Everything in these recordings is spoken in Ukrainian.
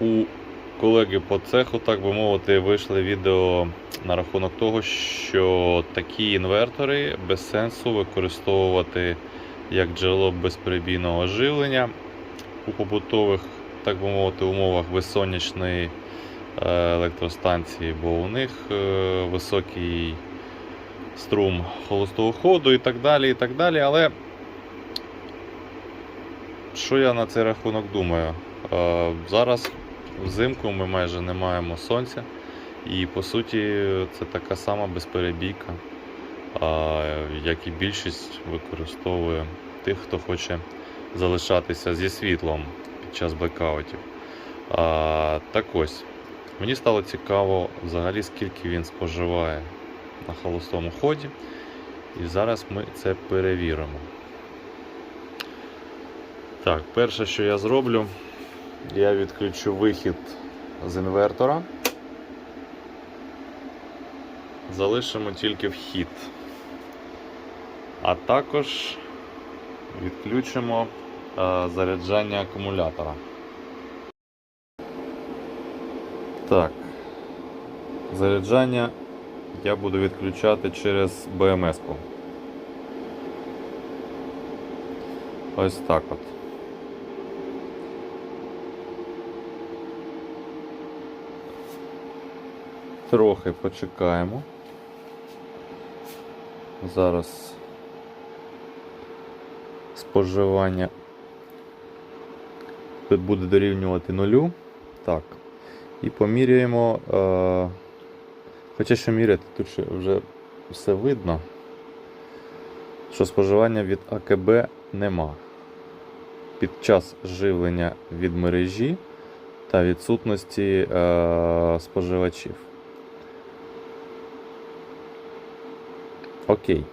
у колеги по цеху, так би мовити, вийшли відео на рахунок того, що такі інвертори без сенсу використовувати як джерело безперебійного живлення у побутових, так би мовити, умовах безсонячної е, електростанції, бо у них е, високий струм холостого ходу і так далі. і так далі. Але що я на цей рахунок думаю? Е, Зараз взимку ми майже не маємо сонця, і по суті це така сама безперебійка, як і більшість використовує тих, хто хоче залишатися зі світлом під час блекаутів. Так ось, мені стало цікаво взагалі, скільки він споживає на холостому ході. І зараз ми це перевіримо. Так, перше, що я зроблю, я відключу вихід з інвертора. Залишимо тільки вхід. А також відключимо е, заряджання акумулятора. Так. Заряджання я буду відключати через BMS-ку. Ось так от. Трохи почекаємо. Зараз споживання буде дорівнювати нулю. Так. І поміряємо. Е, хоча що міряти, тут вже все видно, що споживання від АКБ нема. Під час живлення від мережі та відсутності е, споживачів. Окей.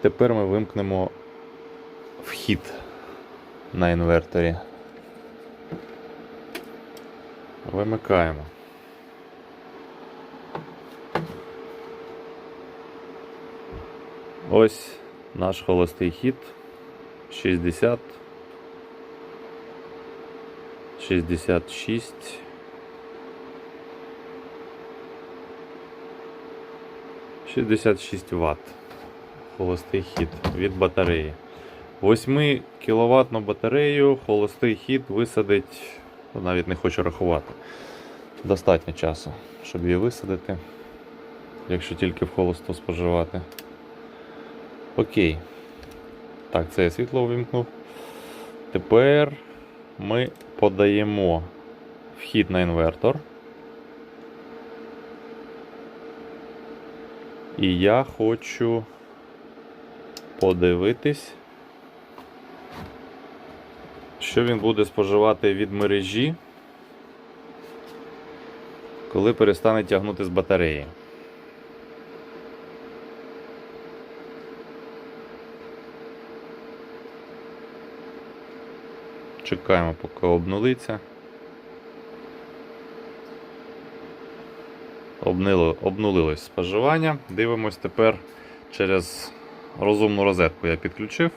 Тепер ми вимкнемо вхід на інверторі. Вимикаємо. Ось наш холостий хід 60 66 66 Вт. Холостий хід від батареї. 8 кВт батарею холостий хід висадить, навіть не хочу рахувати. Достатньо часу, щоб її висадити, якщо тільки в холосту споживати. Окей. Так, це я світло увімкнув. Тепер ми подаємо вхід на інвертор. І я хочу подивитись, що він буде споживати від мережі, коли перестане тягнути з батареї. Чекаємо, поки обнулиться. Обнулилось споживання. Дивимось тепер через розумну розетку я підключив.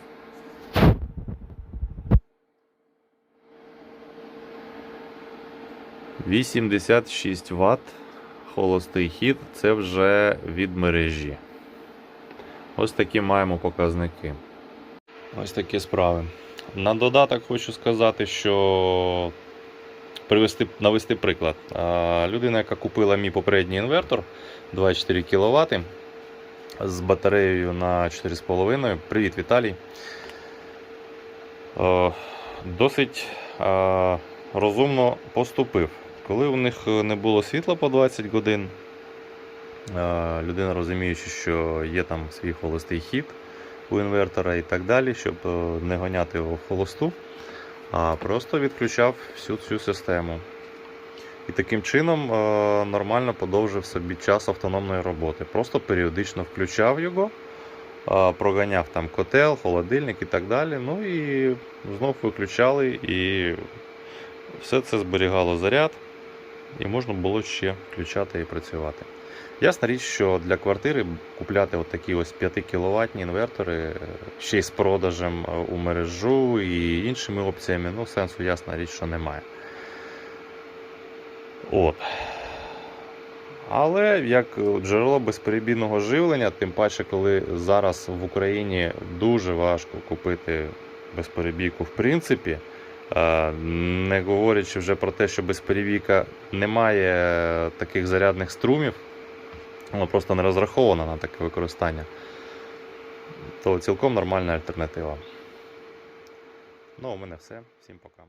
Вісімдесят шість Вт холостий хід це вже від мережі. Ось такі маємо показники. Ось такі справи. На додаток хочу сказати, що привести, навести приклад. Людина, яка купила мій попередній інвертор 2,4 кВт з батареєю на 4,5. Привіт, Віталій. Е, Досить е, розумно поступив. Коли у них не було світла по 20 годин, е, людина розуміючи, що є там свій холостий хід у інвертора і так далі, щоб не гоняти його в холосту, а просто відключав всю цю систему. І таким чином е, нормально подовжив собі час автономної роботи. Просто періодично включав його, е, проганяв там котел, холодильник і так далі. Ну і знов виключали, і все це зберігало заряд, і можна було ще включати і працювати. Ясна річ, що для квартири купляти от такі ось 5 кВт інвертори е, ще й з продажем е, у мережу і іншими опціями, ну сенсу ясна річ, що немає. От. Але як джерело безперебійного живлення, тим паче, коли зараз в Україні дуже важко купити безперебійку в принципі, е, не говорячи вже про те, що без перевіка немає таких зарядних струмів, воно просто не розрахована на таке використання, то цілком нормальна альтернатива. Ну, у мене все. Всім пока.